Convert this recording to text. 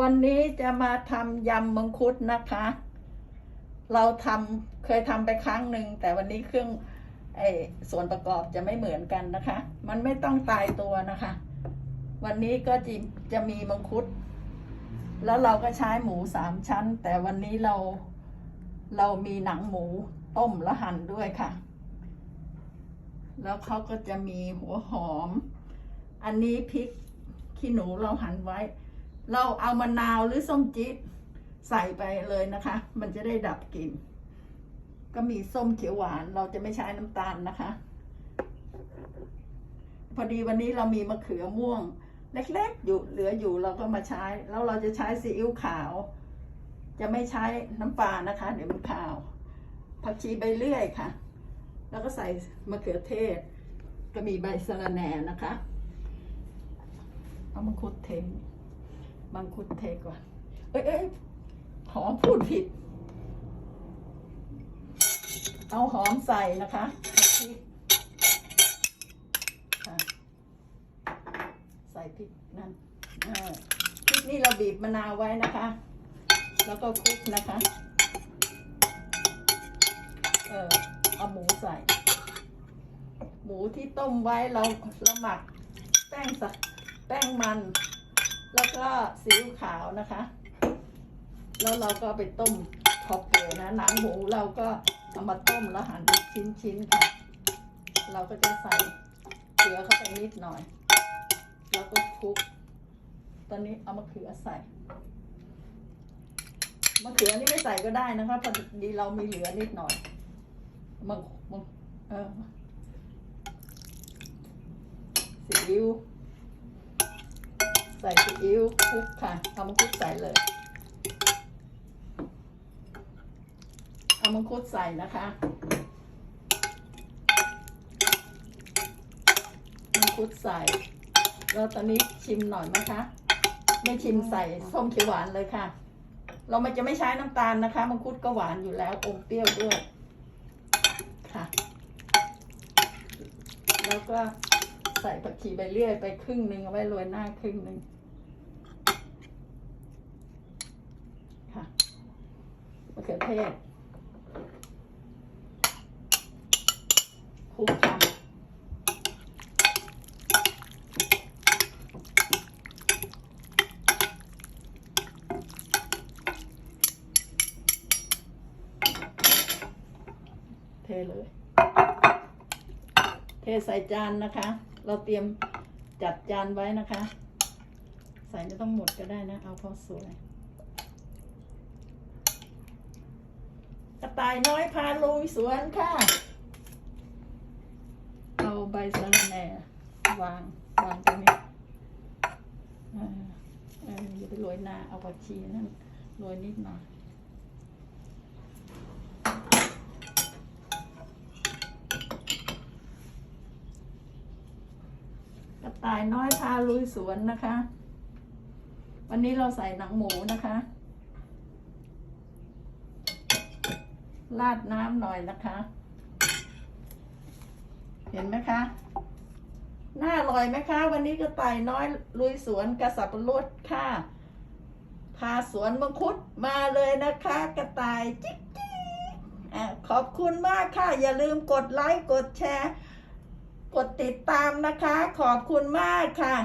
วันนี้จะมาทำยำมังคุดนะคะ เราทำเคยทำไปครั้งหนึ่งแต่วันนี้เครื่องไอส่วนประกอบจะไม่เหมือนกันนะคะ มันไม่ต้องตายตัวนะคะ วันนี้ก็จะจะมีมังคุด แล้วเราก็ใช้หมูสามชั้น แต่วันนี้เราเรามีหนังหมูต้มแล้วหั่นด้วยค่ะ แล้วเขาก็จะมีหัวหอม อันนี้พริกขี้หนูเราหั่นไว้ เราเอามะนาวหรือส้มจี๊ดใส่ไปเลยนะคะ มันจะได้ดับกลิ่น ก็มีส้มเขียวหวาน เราจะไม่ใช้น้ำตาลนะคะ พอดีวันนี้เรามีมะเขือม่วง เล็กๆ อยู่เหลืออยู่เราก็มาใช้ แล้วเราจะใช้ซีอิ๊วขาว จะไม่ใช้น้ำปลานะคะ เดี๋ยวมันขาว ผักชีใบเลื่อยค่ะ แล้วก็ใส่มะเขือเทศ ก็มีใบสะระแหน่นะคะ เอามังคุดเท มังคุดเทก่อน เอ้ยเอ้ยหอมพูดผิด เอาหอมใส่นะคะใส่พริกนั่นพริกนี่เราบีบมะนาวไว้นะคะ แล้วก็คลุกนะคะ เออเอาหมูใส่ หมูที่ต้มไว้เราเราหมักแป้งสักแป้งมัน แล้วก็ซีอิ๊วขาวนะคะ แล้วเราก็ไปต้มพอเปื่อยนะหนังหมูเราก็เอามาต้มแล้วหั่นเป็นชิ้นๆค่ะ เราก็จะใส่เกลือเข้าไปนิดหน่อย แล้วก็คลุก ตอนนี้เอามะเขือใส่มะเขือนี่ไม่ใส่ก็ได้นะคะพอดีเรามีเหลือนิดหน่อยมังมังเออซีอิ๊ว ใส่ซีอิ๊วคลุกค่ะเอามังคุดใส่เลย เอามังคุดใส่นะคะมังคุดใส่แล้วตอนนี้ชิมหน่อยไหมคะ ไม่ชิมใส่ส้มเขียวหวานเลยค่ะ เรามันจะไม่ใช้น้ำตาลนะคะมังคุดก็หวานอยู่แล้วอมเปรี้ยวด้วยค่ะ แล้วก็ใส่ผักชีใบเลื่อยไปครึ่งหนึ่งเอาไว้โรยหน้าครึ่งหนึ่งค่ะ มะเขือเทศคลุกค่ะเทเลย เทใส่จานนะคะ เราเตรียมจัดจานไว้นะคะ ใส่ไม่ต้องหมดก็ได้นะ เอาพอสวย กระต่ายน้อยพาลุยสวนค่ะ เอาใบสะระแหน่วางวางตรงนี้เออเอออย่าไปโรยหน้าเอาผักชีนั่นโรยนิดหน่อยกระต่ายน้อยพาลุยสวนนะคะ วันนี้เราใส่หนังหมูนะคะ ราดน้ำหน่อยนะคะ เห็นไหมคะ น่าอร่อยไหมคะ วันนี้กระต่ายน้อยลุยสวนกระสับปะรดค่ะ พาสวนมังคุดมาเลยนะคะ กระต่ายจิ๊กจิ๊กอะขอบคุณมากค่ะ อย่าลืมกดไลค์ กดแชร์ กดติดตามนะคะ ขอบคุณมากค่ะ